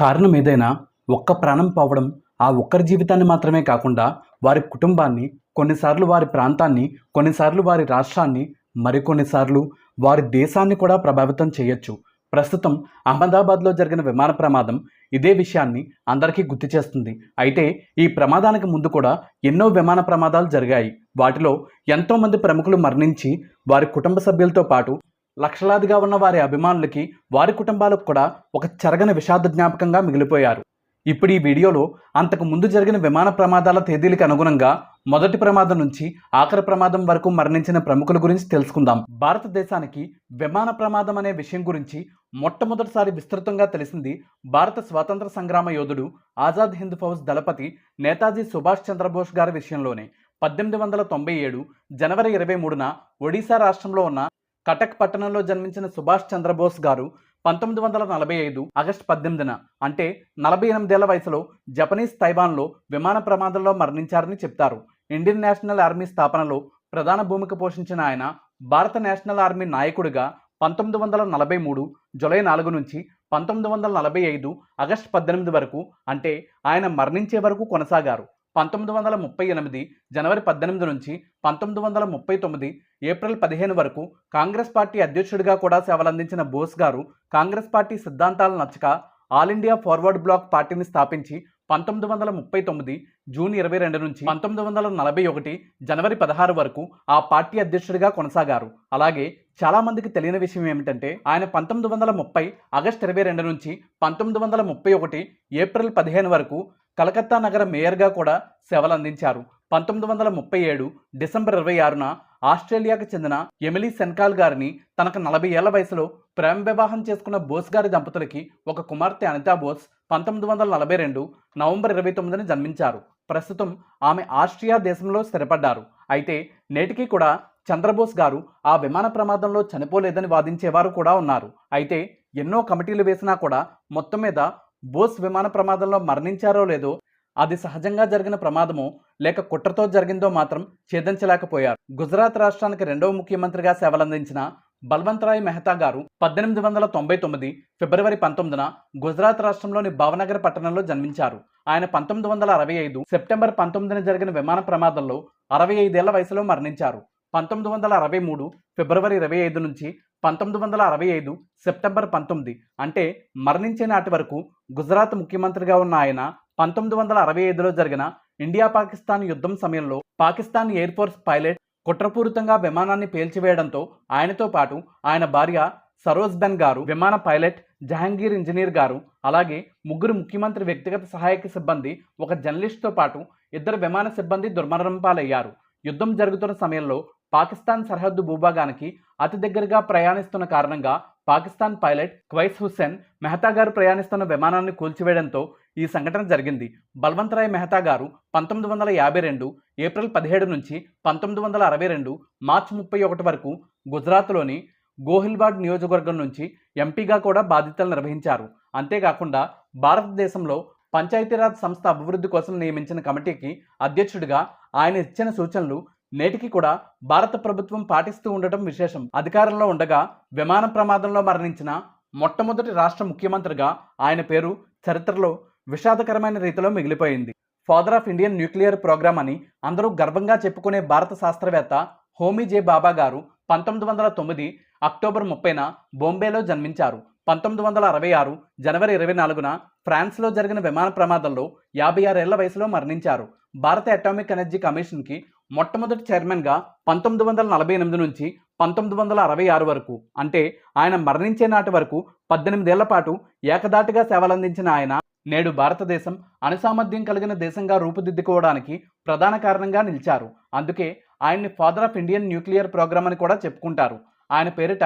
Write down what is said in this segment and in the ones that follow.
కారణం ఏదైనా ఒక్క ప్రాణం పోవడం ఆ ఒక్కరి జీవితాన్ని మాత్రమే కాకుండా వారి కుటుంబాన్ని కొన్నిసార్లు వారి ప్రాంతాన్ని కొన్నిసార్లు వారి రాష్ట్రాన్ని మరికొన్నిసార్లు వారి దేశాన్ని కూడా ప్రభావితం చేయొచ్చు. ప్రస్తుతం అహ్మదాబాద్లో జరిగిన విమాన ప్రమాదం ఇదే విషయాన్ని అందరికీ గుర్తు చేస్తుంది. అయితే ఈ ప్రమాదానికి ముందు కూడా ఎన్నో విమాన ప్రమాదాలు జరిగాయి. వాటిలో ఎంతోమంది ప్రముఖులు మరణించి వారి కుటుంబ సభ్యులతో పాటు లక్షలాదిగా ఉన్న వారి అభిమానులకి వారి కుటుంబాలకు కూడా ఒక చెరగని విషాద జ్ఞాపకంగా మిగిలిపోయారు. ఇప్పుడు ఈ వీడియోలో అంతకు ముందు జరిగిన విమాన ప్రమాదాల తేదీలకు అనుగుణంగా మొదటి ప్రమాదం నుంచి ఆఖరి ప్రమాదం వరకు మరణించిన ప్రముఖుల గురించి తెలుసుకుందాం. భారతదేశానికి విమాన ప్రమాదం అనే విషయం గురించి మొట్టమొదటిసారి విస్తృతంగా తెలిసింది భారత స్వాతంత్ర సంగ్రామ యోధుడు ఆజాద్ హింద్ ఫౌజ్ దళపతి నేతాజీ సుభాష్ చంద్రబోస్ గారి విషయంలోనే పద్దెనిమిది వందల తొంభై ఏడు జనవరి ఇరవై మూడున ఒడిశా రాష్ట్రంలో ఉన్న కటక్ పట్టణంలో జన్మించిన సుభాష్ చంద్రబోస్ గారు పంతొమ్మిది వందల నలభై ఐదు ఆగస్టు పద్దెనిమిదిన అంటే నలభై ఎనిమిదేళ్ళ వయసులో జపనీస్ తైవాన్లో విమాన ప్రమాదంలో మరణించారని చెప్తారు. ఇండియన్ నేషనల్ ఆర్మీ స్థాపనలో ప్రధాన భూమిక పోషించిన ఆయన భారత నేషనల్ ఆర్మీ నాయకుడిగా పంతొమ్మిది వందల నలభై మూడు జులై నాలుగు నుంచి పంతొమ్మిది వందల నలభై ఐదు ఆగస్టు పద్దెనిమిది వరకు అంటే ఆయన మరణించే వరకు కొనసాగారు. పంతొమ్మిది వందల ముప్పై ఎనిమిది జనవరి పద్దెనిమిది నుంచి పంతొమ్మిది వందల ముప్పై తొమ్మిది ఏప్రిల్ పదిహేను వరకు కాంగ్రెస్ పార్టీ అధ్యక్షుడిగా కూడా సేవలందించిన బోస్ గారు కాంగ్రెస్ పార్టీ సిద్ధాంతాలు నచ్చక ఆల్ ఇండియా ఫార్వర్డ్ బ్లాక్ పార్టీని స్థాపించి పంతొమ్మిది వందల ముప్పై తొమ్మిది జూన్ ఇరవై రెండు నుంచి పంతొమ్మిది వందల నలభై ఒకటి జనవరి పదహారు వరకు ఆ పార్టీ అధ్యక్షుడిగా కొనసాగారు. అలాగే చాలామందికి తెలియని విషయం ఏమిటంటే ఆయన పంతొమ్మిది వందల ముప్పై ఆగస్టు ఇరవై రెండు నుంచి పంతొమ్మిది వందల ముప్పై ఒకటి ఏప్రిల్ పదిహేను వరకు కలకత్తా నగర మేయర్గా కూడా సేవలందించారు. పంతొమ్మిది వందల ముప్పై ఏడు డిసెంబర్ ఇరవై ఆరున ఆస్ట్రేలియాకు చెందిన ఎమిలీ సెన్కాల్ గారిని తనకు నలభై ఏళ్ళ వయసులో ప్రేమ వివాహం చేసుకున్న బోస్ గారి దంపతులకి ఒక కుమార్తె అనితా బోస్ పంతొమ్మిది వందల నలభై రెండు నవంబర్ ఇరవై తొమ్మిదిని జన్మించారు. ప్రస్తుతం ఆమె ఆస్ట్రియా దేశంలో స్థిరపడ్డారు. అయితే నేటికి కూడా చంద్రబోస్ గారు ఆ విమాన ప్రమాదంలో చనిపోలేదని వాదించేవారు కూడా ఉన్నారు. అయితే ఎన్నో కమిటీలు వేసినా కూడా మొత్తం మీద బోస్ విమాన ప్రమాదంలో మరణించారో లేదో అది సహజంగా జరిగిన ప్రమాదమో లేక కుట్రతో జరిగిందో మాత్రం ఛేదించలేకపోయారు. గుజరాత్ రాష్ట్రానికి రెండవ ముఖ్యమంత్రిగా సేవలందించిన బల్వంతరాయ్ మెహతా గారు పద్దెనిమిది వందల తొంభై తొమ్మిది ఫిబ్రవరి పంతొమ్మిదిన గుజరాత్ రాష్ట్రంలోని భావనగర్ పట్టణంలో జన్మించారు. ఆయన పంతొమ్మిది వందల అరవై ఐదు సెప్టెంబర్ పంతొమ్మిదిన జరిగిన విమాన ప్రమాదంలో అరవై ఐదేళ్ళ వయసులో మరణించారు. పంతొమ్మిది వందల అరవై మూడు ఫిబ్రవరి ఇరవై ఐదు నుంచి పంతొమ్మిది వందల అరవై ఐదు సెప్టెంబర్ పంతొమ్మిది అంటే మరణించే నాటి వరకు గుజరాత్ ముఖ్యమంత్రిగా ఉన్న ఆయన పంతొమ్మిది వందల అరవై ఐదులో జరిగిన ఇండియా పాకిస్తాన్ యుద్ధం సమయంలో పాకిస్తాన్ ఎయిర్ ఫోర్స్ పైలట్ కుట్రపూరితంగా విమానాన్ని పేల్చివేయడంతో ఆయనతో పాటు ఆయన భార్య సరోజ్ బెన్ గారు విమాన పైలట్ జహాంగీర్ ఇంజనీర్ గారు అలాగే ముగ్గురు ముఖ్యమంత్రి వ్యక్తిగత సహాయక సిబ్బంది ఒక జర్నలిస్ట్తో పాటు ఇద్దరు విమాన సిబ్బంది దుర్మరణం పాలయ్యారు. యుద్ధం జరుగుతున్న సమయంలో పాకిస్తాన్ సరిహద్దు భూభాగానికి అతి దగ్గరగా ప్రయాణిస్తున్న కారణంగా పాకిస్తాన్ పైలట్ క్వైస్ హుస్సేన్ మెహతా గారు ప్రయాణిస్తున్న విమానాన్ని కూల్చివేయడంతో ఈ సంఘటన జరిగింది. బల్వంతరాయ్ మెహతా గారు పంతొమ్మిది వందల యాభై రెండు ఏప్రిల్ పదిహేడు నుంచి పంతొమ్మిది వందల అరవై రెండు మార్చి ముప్పై ఒకటి వరకు గుజరాత్లోని గోహిల్బాడ్ నియోజకవర్గం నుంచి ఎంపీగా కూడా బాధ్యతలు నిర్వహించారు. అంతేకాకుండా భారతదేశంలో పంచాయతీరాజ్ సంస్థ అభివృద్ధి కోసం నియమించిన కమిటీకి అధ్యక్షుడిగా ఆయన ఇచ్చిన సూచనలు నేటికి కూడా భారత ప్రభుత్వం పాటిస్తూ ఉండటం విశేషం. అధికారంలో ఉండగా విమాన ప్రమాదంలో మరణించిన మొట్టమొదటి రాష్ట్ర ముఖ్యమంత్రిగా ఆయన పేరు చరిత్రలో విషాదకరమైన రీతిలో మిగిలిపోయింది. Father of Indian nuclear programme అని అందరూ గర్వంగా చెప్పుకునే భారత శాస్త్రవేత్త హోమీ జే బాబా గారు పంతొమ్మిది వందల తొమ్మిది అక్టోబర్ ముప్పైన బొంబేలో జన్మించారు. పంతొమ్మిది వందల అరవై ఆరు జనవరి ఇరవై నాలుగున ఫ్రాన్స్లో జరిగిన విమాన ప్రమాదంలో యాభై ఆరేళ్ళ వయసులో మరణించారు. భారత అటామిక్ ఎనర్జీ కమిషన్కి మొట్టమొదటి చైర్మన్గా పంతొమ్మిది వందల నలభై ఎనిమిది నుంచి పంతొమ్మిది వందల అరవై ఆరు వరకు అంటే ఆయన మరణించే నాటి వరకు పద్దెనిమిదేళ్ళ పాటు ఏకదాటిగా సేవలందించిన ఆయన. నేడు భారతదేశం అణుసామర్థ్యం కలిగిన దేశంగా రూపుదిద్దుకోవడానికి ప్రధాన కారణంగా నిలిచారు. అందుకే ఆయన్ని father of Indian nuclear programme అని కూడా చెప్పుకుంటారు. ఆయన పేరిట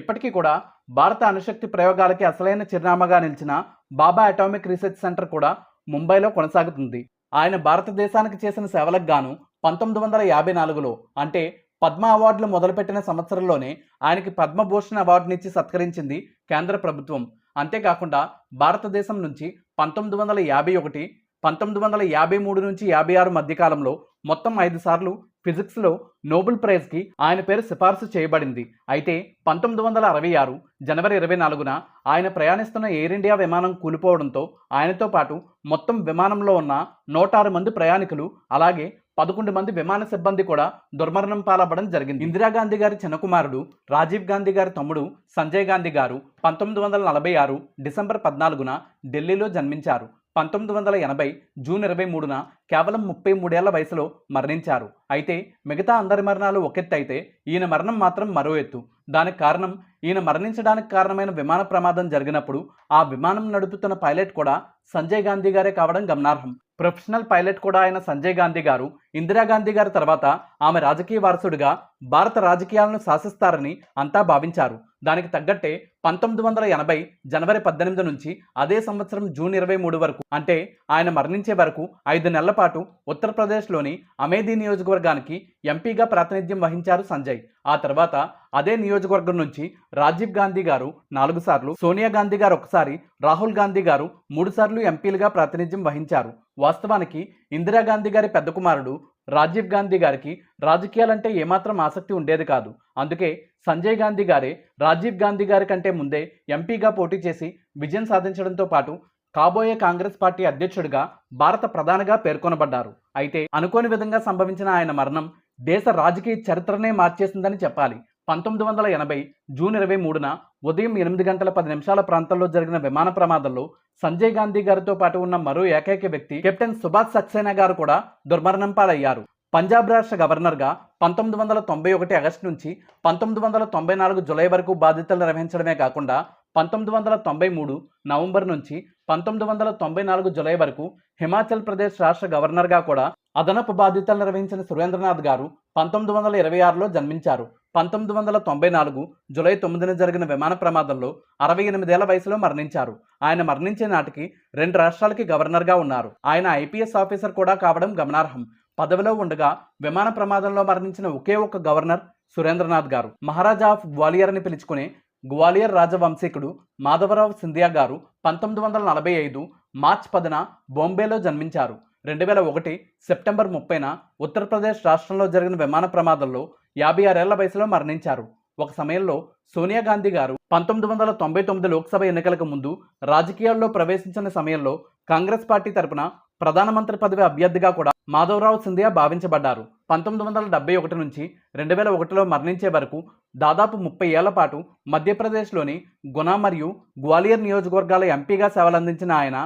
ఇప్పటికీ కూడా భారత అణుశక్తి ప్రయోగాలకి అసలైన చిరునామాగా నిలిచిన బాబా అటామిక్ రీసెర్చ్ సెంటర్ కూడా ముంబైలో కొనసాగుతుంది. ఆయన భారతదేశానికి చేసిన సేవలకు గాను పంతొమ్మిది వందల యాభై నాలుగులో అంటే పద్మ అవార్డులు మొదలుపెట్టిన సంవత్సరంలోనే ఆయనకి పద్మభూషణ్ అవార్డునిచ్చి సత్కరించింది కేంద్ర ప్రభుత్వం. అంతేకాకుండా భారతదేశం నుంచి పంతొమ్మిది వందల యాభై ఒకటి పంతొమ్మిది వందల యాభై మూడు నుంచి యాభై ఆరు మధ్యకాలంలో మొత్తం ఐదు సార్లు ఫిజిక్స్లో నోబెల్ ప్రైజ్కి ఆయన పేరు సిఫార్సు చేయబడింది. అయితే పంతొమ్మిది వందల అరవై ఆరు జనవరి ఇరవై నాలుగున ఆయన ప్రయాణిస్తున్న ఎయిర్ ఇండియా విమానం కూలిపోవడంతో ఆయనతో పాటు మొత్తం విమానంలో ఉన్న నూట ఆరు మంది ప్రయాణికులు అలాగే పదకొండు మంది విమాన సిబ్బంది కూడా దుర్మరణం పాలవ్వడం జరిగింది. ఇందిరాగాంధీ గారి చిన్నకుమారుడు రాజీవ్ గాంధీ గారి తమ్ముడు సంజయ్ గాంధీ గారు పంతొమ్మిది వందల నలభై ఆరు డిసెంబర్ పద్నాలుగున ఢిల్లీలో జన్మించారు. పంతొమ్మిది వందల ఎనభై జూన్ ఇరవై మూడున కేవలం ముప్పై మూడేళ్ళ వయసులో మరణించారు. అయితే మిగతా అందరి మరణాలు ఒకెత్తు అయితే ఈయన మరణం మాత్రం మరో ఎత్తు. దానికి కారణం ఈయన మరణించడానికి కారణమైన విమాన ప్రమాదం జరిగినప్పుడు ఆ విమానం నడుపుతున్న పైలట్ కూడా సంజయ్ గాంధీ గారే కావడం గమనార్హం. ప్రొఫెషనల్ పైలట్ కూడా అయిన సంజయ్ గాంధీ గారు ఇందిరాగాంధీ గారి తర్వాత ఆమె రాజకీయ వారసుడిగా భారత రాజకీయాలను శాసిస్తారని అంతా భావించారు. దానికి తగ్గట్టే పంతొమ్మిది వందల ఎనభై జనవరి పద్దెనిమిది నుంచి అదే సంవత్సరం జూన్ ఇరవై మూడు వరకు అంటే ఆయన మరణించే వరకు ఐదు నెలల పాటు ఉత్తరప్రదేశ్లోని అమేధీ నియోజకవర్గానికి ఎంపీగా ప్రాతినిధ్యం వహించారు సంజయ్. ఆ తర్వాత అదే నియోజకవర్గం నుంచి రాజీవ్ గాంధీ గారు నాలుగు సార్లు సోనియా గాంధీ గారు ఒకసారి రాహుల్ గాంధీ గారు మూడు సార్లు ఎంపీలుగా ప్రాతినిధ్యం వహించారు. వాస్తవానికి ఇందిరాగాంధీ గారి పెద్ద కుమారుడు రాజీవ్ గాంధీ గారికి రాజకీయాలంటే ఏమాత్రం ఆసక్తి ఉండేది కాదు. అందుకే సంజయ్ గాంధీ గారే రాజీవ్ గాంధీ గారి కంటే ముందే ఎంపీగా పోటీ చేసి విజయం సాధించడంతో పాటు కాబోయే కాంగ్రెస్ పార్టీ అధ్యక్షుడిగా భారత ప్రధానిగా పేర్కొనబడ్డారు. అయితే అనుకోని విధంగా సంభవించిన ఆయన మరణం దేశ రాజకీయ చరిత్రనే మార్చేసిందని చెప్పాలి. పంతొమ్మిది వందల ఎనభై జూన్ ఇరవై మూడున ఉదయం ఎనిమిది గంటల పది నిమిషాల ప్రాంతంలో జరిగిన విమాన ప్రమాదంలో సంజయ్ గాంధీ గారితో పాటు ఉన్న మరో ఏకైక వ్యక్తి కెప్టెన్ సుభాష్ సక్సేనా గారు కూడా దుర్మరణం పాలయ్యారు. పంజాబ్ రాష్ట్ర గవర్నర్గా పంతొమ్మిది వందల తొంభై ఒకటి ఆగస్టు నుంచి పంతొమ్మిది వందల తొంభై నాలుగు జులై వరకు బాధ్యతలు నిర్వహించడమే కాకుండా పంతొమ్మిది వందల తొంభై మూడు నవంబర్ నుంచి పంతొమ్మిది వందల తొంభై నాలుగు జులై వరకు హిమాచల్ ప్రదేశ్ రాష్ట్ర గవర్నర్గా కూడా అదనపు బాధ్యతలు నిర్వహించిన సురేంద్రనాథ్ గారు పంతొమ్మిది వందల ఇరవై ఆరులో జన్మించారు. పంతొమ్మిది వందల తొంభై నాలుగు జులై తొమ్మిదిన జరిగిన విమాన ప్రమాదంలో అరవై ఎనిమిదేళ్ళ వయసులో మరణించారు. ఆయన మరణించే నాటికి రెండు రాష్ట్రాలకి గవర్నర్గా ఉన్నారు. ఆయన ఐపీఎస్ ఆఫీసర్ కూడా కావడం గమనార్హం. పదవిలో ఉండగా విమాన ప్రమాదంలో మరణించిన ఒకే ఒక్క గవర్నర్ సురేంద్రనాథ్ గారు. మహారాజా ఆఫ్ గ్వాలియర్ అని పిలుచుకునే గ్వాలియర్ రాజవంశీకుడు మాధవరావు సింధియా గారు పంతొమ్మిది వందల నలభై ఐదు మార్చ్ పదిన బాంబేలో జన్మించారు. రెండు వేల ఒకటి సెప్టెంబర్ ముప్పైన ఉత్తరప్రదేశ్ రాష్ట్రంలో జరిగిన విమాన ప్రమాదంలో యాభై ఆరేళ్ళ వయసులో మరణించారు. ఒక సమయంలో సోనియా గాంధీ గారు పంతొమ్మిది వందల తొంభై తొమ్మిది లోక్సభ ఎన్నికలకు ముందు రాజకీయాల్లో ప్రవేశించిన సమయంలో కాంగ్రెస్ పార్టీ తరపున ప్రధానమంత్రి పదవి అభ్యర్థిగా కూడా మాధవరావు సింధియా భావించబడ్డారు. పంతొమ్మిది వందల డెబ్బై ఒకటి నుంచి రెండు వేల ఒకటిలో మరణించే వరకు దాదాపు ముప్పై ఏళ్ళ పాటు మధ్యప్రదేశ్లోని గునా మరియు గ్వాలియర్ నియోజకవర్గాల ఎంపీగా సేవలందించిన ఆయన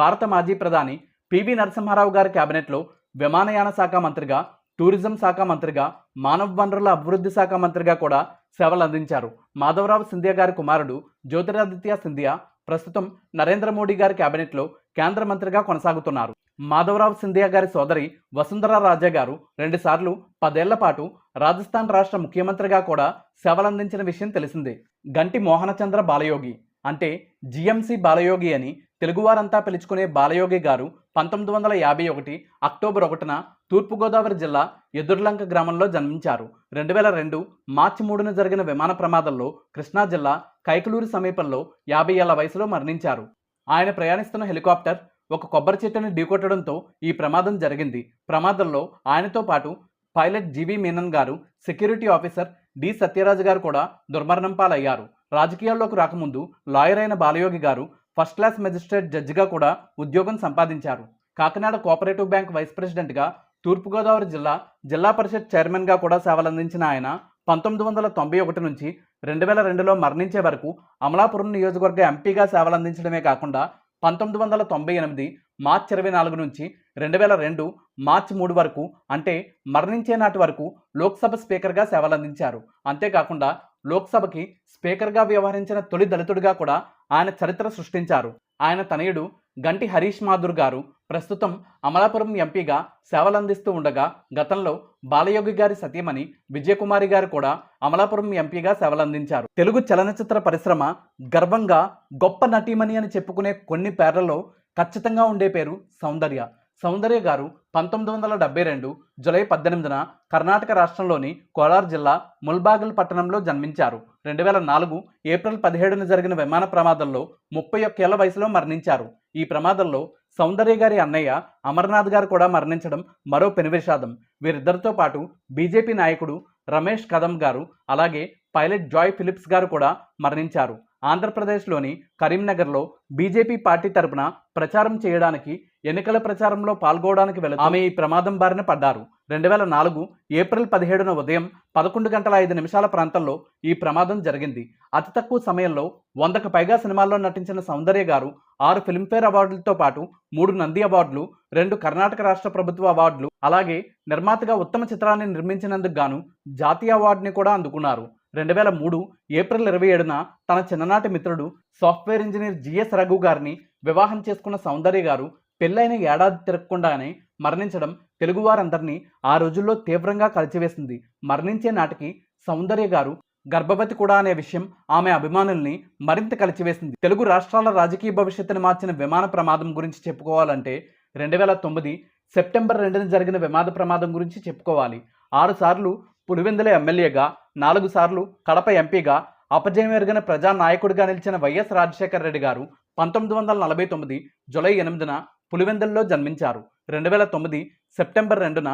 భారత మాజీ ప్రధాని పివి నరసింహారావు గారి కేబినెట్లో విమానయాన శాఖ మంత్రిగా టూరిజం శాఖ మంత్రిగా మానవ వనరుల అభివృద్ధి శాఖ మంత్రిగా కూడా సేవలు అందించారు. మాధవరావు సింధియా గారి కుమారుడు జ్యోతిరాదిత్య సింధియా ప్రస్తుతం నరేంద్ర మోడీ గారి కేబినెట్లో కేంద్ర మంత్రిగా కొనసాగుతున్నారు. మాధవరావు సింధియా గారి సోదరి వసుంధరా రాజా గారు రెండుసార్లు పదేళ్ళ పాటు రాజస్థాన్ రాష్ట్ర ముఖ్యమంత్రిగా కూడా సేవలందించిన విషయం తెలిసిందే. గంటి మోహనచంద్ర బాలయోగి అంటే జిఎంసి బాలయోగి అని తెలుగువారంతా పిలుచుకునే బాలయోగి గారు పంతొమ్మిది వందల యాభై ఒకటి అక్టోబర్ ఒకటిన తూర్పుగోదావరి జిల్లా ఎదుర్లంక గ్రామంలో జన్మించారు. రెండు వేల రెండు మార్చి మూడున జరిగిన విమాన ప్రమాదంలో కృష్ణా జిల్లా కైకలూరు సమీపంలో యాభై ఏళ్ళ వయసులో మరణించారు. ఆయన ప్రయాణిస్తున్న హెలికాప్టర్ ఒక కొబ్బరి చెట్టుని ఢీకొట్టడంతో ఈ ప్రమాదం జరిగింది. ప్రమాదంలో ఆయనతో పాటు పైలట్ జీవి మీనన్ గారు సెక్యూరిటీ ఆఫీసర్ డి సత్యరాజు గారు కూడా దుర్మరణం పాలయ్యారు. రాజకీయాల్లోకి రాకముందు లాయర్ అయిన బాలయోగి గారు ఫస్ట్ క్లాస్ మెజిస్ట్రేట్ జడ్జిగా కూడా ఉద్యోగం సంపాదించారు. కాకినాడ కోఆపరేటివ్ బ్యాంక్ వైస్ ప్రెసిడెంట్గా తూర్పుగోదావరి జిల్లా జిల్లా పరిషత్ చైర్మన్గా కూడా సేవలందించిన ఆయన పంతొమ్మిది వందల తొంభై ఒకటి నుంచి రెండు వేల రెండులో మరణించే వరకు అమలాపురం నియోజకవర్గ ఎంపీగా సేవలందించడమే కాకుండా పంతొమ్మిది వందల తొంభై ఎనిమిది మార్చి ఇరవై నాలుగు నుంచి రెండు వేల రెండు మార్చి మూడు వరకు అంటే మరణించే నాటి వరకు లోక్సభ స్పీకర్గా సేవలందించారు. అంతేకాకుండా లోక్సభకి స్పీకర్గా వ్యవహరించిన తొలి దళితుడిగా కూడా ఆయన చరిత్ర సృష్టించారు. ఆయన తనయుడు గంటి హరీష్ మాధుర్ గారు ప్రస్తుతం అమలాపురం ఎంపీగా సేవలందిస్తూ ఉండగా గతంలో బాలయోగి గారి సతీమణి విజయకుమారి గారు కూడా అమలాపురం ఎంపీగా సేవలందించారు. తెలుగు చలనచిత్ర పరిశ్రమ గర్వంగా గొప్ప నటీమణి అని చెప్పుకునే కొన్ని పేర్లలో ఖచ్చితంగా ఉండే పేరు సౌందర్య. సౌందర్య గారు పంతొమ్మిది వందల డెబ్బై రెండు జులై పద్దెనిమిదిన కర్ణాటక రాష్ట్రంలోని కోలార్ జిల్లా ముల్బాగల్ పట్టణంలో జన్మించారు. రెండు వేల నాలుగు ఏప్రిల్ పదిహేడున జరిగిన విమాన ప్రమాదంలో ముప్పై ఒక్కేళ్ళ వయసులో మరణించారు. ఈ ప్రమాదంలో సౌందర్య గారి అన్నయ్య అమర్నాథ్ గారు కూడా మరణించడం మరో పెనువిషాదం. వీరిద్దరితో పాటు బీజేపీ నాయకుడు రమేష్ కదమ్ గారు అలాగే పైలట్ జాయ్ ఫిలిప్స్ గారు కూడా మరణించారు. ఆంధ్రప్రదేశ్లోని కరీంనగర్లో బీజేపీ పార్టీ తరపున ప్రచారం చేయడానికి ఎన్నికల ప్రచారంలో పాల్గొనడానికి వెళ్ళి ఆమె ఈ ప్రమాదం బారిన పడ్డారు. రెండు వేల నాలుగు ఏప్రిల్ పదిహేడున ఉదయం పదకొండు గంటల ఐదు నిమిషాల ప్రాంతంలో ఈ ప్రమాదం జరిగింది. అతి తక్కువ సమయంలో వందకు పైగా సినిమాల్లో నటించిన సౌందర్య గారు ఆరు ఫిల్మ్ఫేర్ అవార్డులతో పాటు మూడు నంది అవార్డులు రెండు కర్ణాటక రాష్ట్ర ప్రభుత్వ అవార్డులు అలాగే నిర్మాతగా ఉత్తమ చిత్రాన్ని నిర్మించినందుకు గాను జాతీయ అవార్డుని కూడా అందుకున్నారు. రెండు వేల మూడు ఏప్రిల్ ఇరవై ఏడున తన చిన్ననాటి మిత్రుడు సాఫ్ట్వేర్ ఇంజనీర్ జిఎస్ రఘు గారిని వివాహం చేసుకున్న సౌందర్య గారు పెళ్ళైన ఏడాది తిరగకుండానే మరణించడం తెలుగువారందరినీ ఆ రోజుల్లో తీవ్రంగా కలిచివేసింది. మరణించే నాటికి సౌందర్య గారు గర్భవతి కూడా అనే విషయం ఆమె అభిమానుల్ని మరింత కలిచివేసింది. తెలుగు రాష్ట్రాల రాజకీయ భవిష్యత్తును మార్చిన విమాన ప్రమాదం గురించి చెప్పుకోవాలంటే రెండు వేల తొమ్మిది సెప్టెంబర్ రెండున జరిగిన విమాన ప్రమాదం గురించి చెప్పుకోవాలి. ఆరుసార్లు పులివెందుల ఎమ్మెల్యేగా నాలుగు సార్లు కడప ఎంపీగా అపజయం ఎరిగిన ప్రజానాయకుడిగా నిలిచిన వైఎస్ రాజశేఖర రెడ్డి గారు పంతొమ్మిది వందల నలభై తొమ్మిది జులై ఎనిమిదిన పులివెందుల్లో జన్మించారు. రెండు వేల తొమ్మిది సెప్టెంబర్ రెండున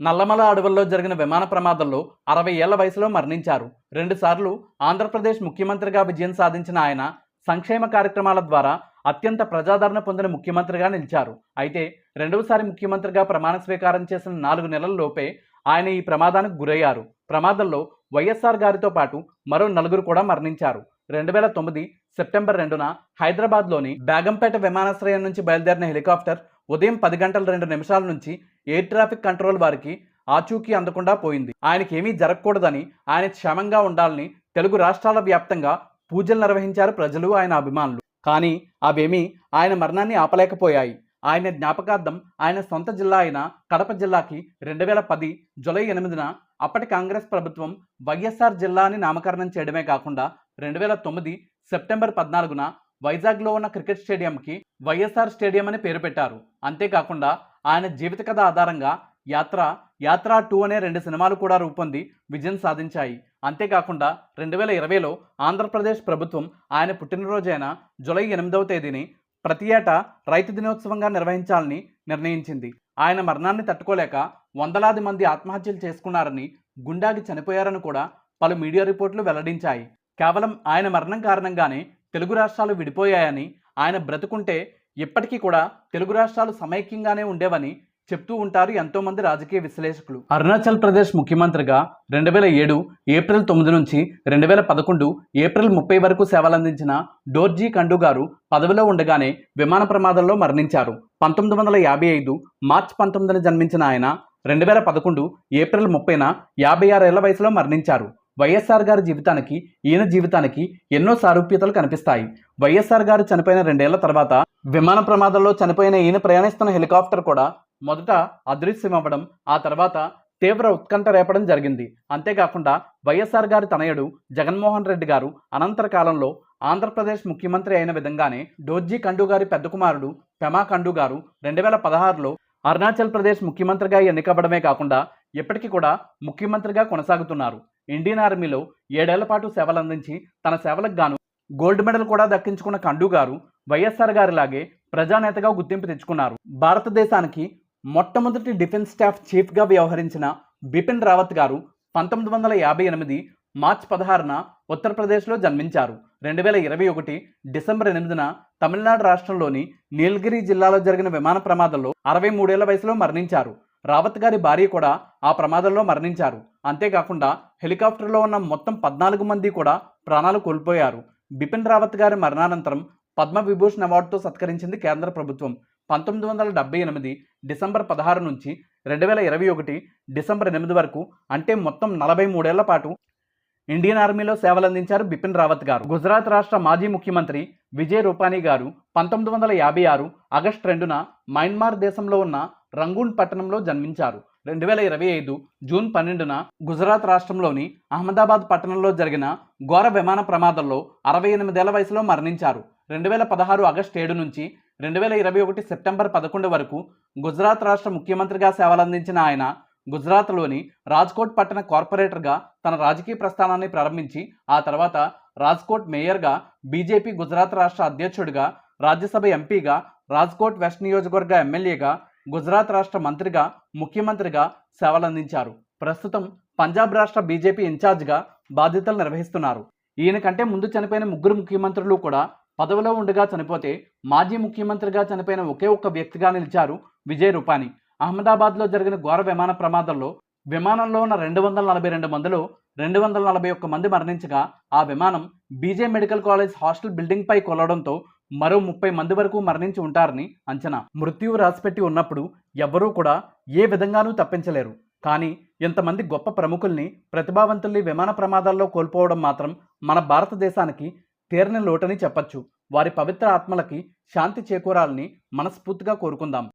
నల్లమల అడవుల్లో జరిగిన విమాన ప్రమాదంలో అరవై ఏళ్ళ వయసులో మరణించారు. రెండుసార్లు ఆంధ్రప్రదేశ్ ముఖ్యమంత్రిగా విజయం సాధించిన ఆయన సంక్షేమ కార్యక్రమాల ద్వారా అత్యంత ప్రజాదరణ పొందిన ముఖ్యమంత్రిగా నిలిచారు. అయితే రెండవసారి ముఖ్యమంత్రిగా ప్రమాణ స్వీకారం చేసిన నాలుగు నెలల లోపే ఆయన ఈ ప్రమాదానికి గురయ్యారు. ప్రమాదంలో వైఎస్ఆర్ గారితో పాటు మరో నలుగురు కూడా మరణించారు. రెండు వేల తొమ్మిది సెప్టెంబర్ రెండున హైదరాబాద్లోని బేగంపేట విమానాశ్రయం నుంచి బయలుదేరిన హెలికాప్టర్ ఉదయం పది గంటల రెండు నిమిషాల నుంచి ఎయిర్ ట్రాఫిక్ కంట్రోల్ వారికి ఆచూకీ అందకుండా పోయింది. ఆయనకి ఏమీ జరగకూడదని ఆయన క్షేమంగా ఉండాలని తెలుగు రాష్ట్రాల వ్యాప్తంగా పూజలు నిర్వహించారు ప్రజలు ఆయన అభిమానులు. కానీ అవేమీ ఆయన మరణాన్ని ఆపలేకపోయాయి. ఆయన జ్ఞాపకార్థం ఆయన సొంత జిల్లా అయిన కడప జిల్లాకి రెండు వేల పది జులై ఎనిమిదిన అప్పటి కాంగ్రెస్ ప్రభుత్వం వైఎస్ఆర్ జిల్లాని నామకరణం చేయడమే కాకుండా రెండు వేల తొమ్మిది సెప్టెంబర్ పద్నాలుగున వైజాగ్లో ఉన్న క్రికెట్ స్టేడియంకి వైఎస్ఆర్ స్టేడియం అని పేరు పెట్టారు. అంతేకాకుండా ఆయన జీవిత కథ ఆధారంగా యాత్ర యాత్ర టూ అనే రెండు సినిమాలు కూడా రూపొంది విజయం సాధించాయి. అంతేకాకుండా రెండు వేల ఇరవైలో ఆంధ్రప్రదేశ్ ప్రభుత్వం ఆయన పుట్టినరోజైన జులై ఎనిమిదవ తేదీని ప్రతి ఏటా రైతు దినోత్సవంగా నిర్వహించాలని నిర్ణయించింది. ఆయన మరణాన్ని తట్టుకోలేక వందలాది మంది ఆత్మహత్యలు చేసుకున్నారని గుండాగి చనిపోయారని కూడా పలు మీడియా రిపోర్టులు వెల్లడించాయి. కేవలం ఆయన మరణం కారణంగానే తెలుగు రాష్ట్రాలు విడిపోయాయని ఆయన బ్రతుకుంటే ఇప్పటికీ కూడా తెలుగు రాష్ట్రాలు సమైక్యంగానే ఉండేవని చెప్తూ ఉంటారు ఎంతో మంది రాజకీయ విశ్లేషకులు. అరుణాచల్ ప్రదేశ్ ముఖ్యమంత్రిగా రెండు వేల ఏడు ఏప్రిల్ తొమ్మిది నుంచి రెండు వేల పదకొండు ఏప్రిల్ ముప్పై వరకు సేవలందించిన డోర్జీ కండు గారు పదవిలో ఉండగానే విమాన ప్రమాదంలో మరణించారు. పంతొమ్మిది వందల యాభై ఐదు మార్చ్ పంతొమ్మిదిన జన్మించిన ఆయన రెండు వేల పదకొండు ఏప్రిల్ ముప్పైన యాభై ఆరేళ్ళ వయసులో మరణించారు. వైఎస్ఆర్ గారి జీవితానికి ఈయన జీవితానికి ఎన్నో సారూప్యతలు కనిపిస్తాయి. వైఎస్ఆర్ గారు చనిపోయిన రెండేళ్ళ తర్వాత విమాన ప్రమాదంలో చనిపోయిన ఈయన ప్రయాణిస్తున్న హెలికాప్టర్ కూడా మొదట అదృశ్యమవ్వడం ఆ తర్వాత తీవ్ర ఉత్కంఠ రేపడం జరిగింది. అంతేకాకుండా వైఎస్ఆర్ గారి తనయుడు జగన్మోహన్ రెడ్డి గారు అనంతర కాలంలో ఆంధ్రప్రదేశ్ ముఖ్యమంత్రి అయిన విధంగానే డోర్జీ కండు గారి పెద్ద కుమారుడు పెమా కండు గారు రెండు వేల పదహారులో అరుణాచల్ ప్రదేశ్ ముఖ్యమంత్రిగా ఎన్నికవ్వడమే కాకుండా ఇప్పటికీ కూడా ముఖ్యమంత్రిగా కొనసాగుతున్నారు. ఇండియన్ ఆర్మీలో ఏడేళ్ళ పాటు సేవలందించి తన సేవలకు గాను గోల్డ్ మెడల్ కూడా దక్కించుకున్న ఖండు గారు వైఎస్ఆర్ గారిలాగే ప్రజానేతగా గుర్తింపు తెచ్చుకున్నారు. భారతదేశానికి మొట్టమొదటి డిఫెన్స్ స్టాఫ్ చీఫ్గా వ్యవహరించిన బిపిన్ రావత్ గారు పంతొమ్మిది వందల యాభై ఎనిమిది మార్చ్ పదహారున ఉత్తరప్రదేశ్లో జన్మించారు. రెండు వేల ఇరవై ఒకటి డిసెంబర్ ఎనిమిదిన తమిళనాడు రాష్ట్రంలోని నీలగిరి జిల్లాలో జరిగిన విమాన ప్రమాదంలో అరవై మూడేళ్ళ వయసులో మరణించారు. రావత్ గారి భార్య కూడా ఆ ప్రమాదంలో మరణించారు. అంతేకాకుండా హెలికాప్టర్లో ఉన్న మొత్తం పద్నాలుగు మంది కూడా ప్రాణాలు కోల్పోయారు. బిపిన్ రావత్ గారి మరణానంతరం పద్మవిభూషణ్ అవార్డుతో సత్కరించింది కేంద్ర ప్రభుత్వం. పంతొమ్మిది వందల డెబ్బై ఎనిమిది డిసెంబర్ పదహారు నుంచి రెండు వేల ఇరవై ఒకటి డిసెంబర్ ఎనిమిది వరకు అంటే మొత్తం నలభై మూడేళ్ళ పాటు ఇండియన్ ఆర్మీలో సేవలందించారు బిపిన్ రావత్ గారు. గుజరాత్ రాష్ట్ర మాజీ ముఖ్యమంత్రి విజయ్ రూపానీ గారు పంతొమ్మిది వందల యాభై ఆరు ఆగస్టు రెండున మయన్మార్ దేశంలో ఉన్న రంగూన్ పట్టణంలో జన్మించారు. రెండు వేల ఇరవై ఐదు జూన్ పన్నెండున గుజరాత్ రాష్ట్రంలోని అహ్మదాబాద్ పట్టణంలో జరిగిన ఘోర విమాన ప్రమాదంలో అరవై ఎనిమిదేళ్ళ వయసులో మరణించారు. రెండు వేల పదహారు ఆగస్టు ఏడు నుంచి రెండు వేల ఇరవై ఒకటి సెప్టెంబర్ పదకొండు వరకు గుజరాత్ రాష్ట్ర ముఖ్యమంత్రిగా సేవలందించిన ఆయన గుజరాత్లోని రాజ్కోట్ పట్టణ కార్పొరేటర్గా తన రాజకీయ ప్రస్థానాన్ని ప్రారంభించి ఆ తర్వాత రాజ్కోట్ మేయర్గా బీజేపీ గుజరాత్ రాష్ట్ర అధ్యక్షుడిగా రాజ్యసభ ఎంపీగా రాజ్కోట్ వెస్ట్ నియోజకవర్గ ఎమ్మెల్యేగా గుజరాత్ రాష్ట్ర మంత్రిగా ముఖ్యమంత్రిగా సేవలందించారు. ప్రస్తుతం పంజాబ్ రాష్ట్ర బీజేపీ ఇన్ఛార్జ్గా బాధ్యతలు నిర్వహిస్తున్నారు. ఈయన కంటే ముందు చనిపోయిన ముగ్గురు ముఖ్యమంత్రులు కూడా పదవిలో ఉండగా చనిపోతే మాజీ ముఖ్యమంత్రిగా చనిపోయిన ఒకే ఒక్క వ్యక్తిగా నిలిచారు విజయ్ రూపానీ. అహ్మదాబాద్లో జరిగిన ఘోర విమాన ప్రమాదంలో విమానంలో ఉన్న రెండు వందల నలభై రెండు మందిలో రెండు వందల నలభై ఒక్క మంది మరణించగా ఆ విమానం B J medical college hostel బిల్డింగ్పై కొలవడంతో మరో ముప్పై మంది వరకు మరణించి ఉంటారని అంచనా. మృత్యువు రాసిపెట్టి ఉన్నప్పుడు ఎవ్వరూ కూడా ఏ విధంగానూ తప్పించలేరు. కానీ ఇంతమంది గొప్ప ప్రముఖుల్ని ప్రతిభావంతుల్ని విమాన ప్రమాదాల్లో కోల్పోవడం మాత్రం మన భారతదేశానికి తీరని లోటని చెప్పొచ్చు. వారి పవిత్ర ఆత్మలకి శాంతి చేకూరాలని మనస్ఫూర్తిగా కోరుకుందాం.